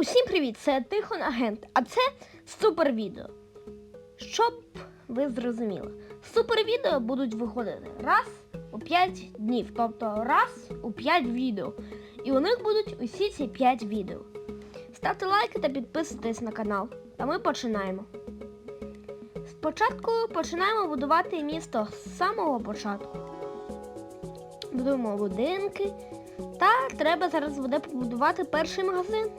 Усім привіт! Це Тихон Агент, а це супер відео. Щоб ви зрозуміли, супер відео будуть виходити раз у 5 днів, тобто раз у 5 відео. І у них будуть усі ці 5 відео. Ставте лайки та підписуйтесь на канал. Та ми починаємо. Спочатку починаємо будувати місто з самого початку. Будуємо будинки. Та треба зараз буде побудувати перший магазин.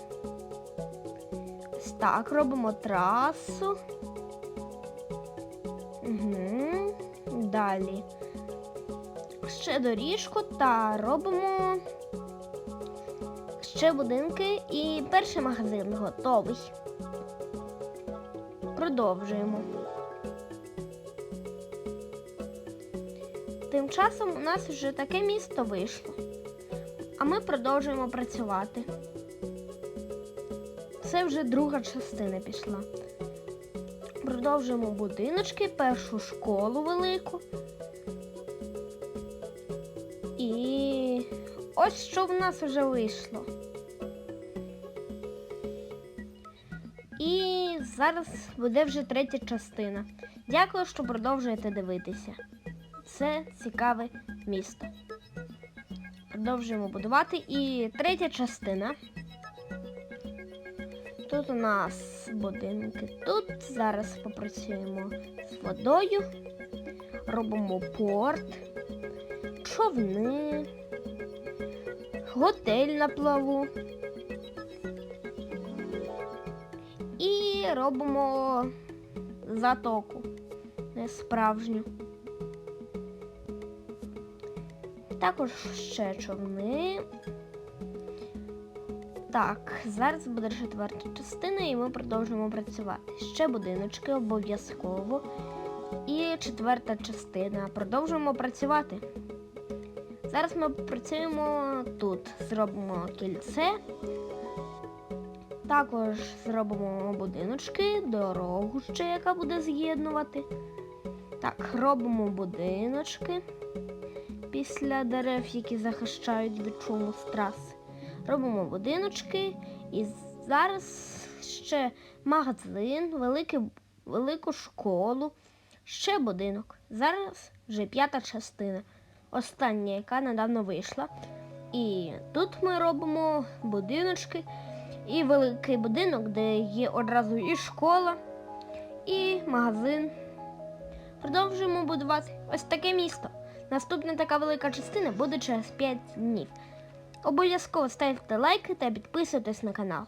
Так, робимо трасу. Угу. Далі. Ще доріжку та робимо ще будинки і перший магазин готовий. Продовжуємо. Тим часом у нас вже таке місто вийшло. А ми продовжуємо працювати. Це вже друга частина пішла. Продовжуємо будиночки, першу школу велику. І ось що в нас вже вийшло. І зараз буде вже третя частина. Дякую, що продовжуєте дивитися. Це цікаве місто. Продовжуємо будувати. І третя частина. Тут у нас будинки. Тут зараз попрацюємо з водою, робимо порт, човни, готель на плаву. І робимо затоку не справжню. Також ще човни. Так, зараз буде четверта частина, і ми продовжуємо працювати. Ще будиночки обов'язково. І четверта частина. Продовжуємо працювати. Зараз ми працюємо тут. Зробимо кільце. Також зробимо будиночки, дорогу ще, яка буде з'єднувати. Так, робимо будиночки після дерев, які захищають від шуму з траси. Робимо будиночки і зараз ще магазин, великий, велику школу, ще будинок. Зараз вже п'ята частина, остання, яка недавно вийшла. І тут ми робимо будиночки і великий будинок, де є одразу і школа, і магазин. Продовжуємо будувати ось таке місто. Наступна така велика частина буде через 5 днів. Обов'язково ставте лайки та підписуйтесь на канал.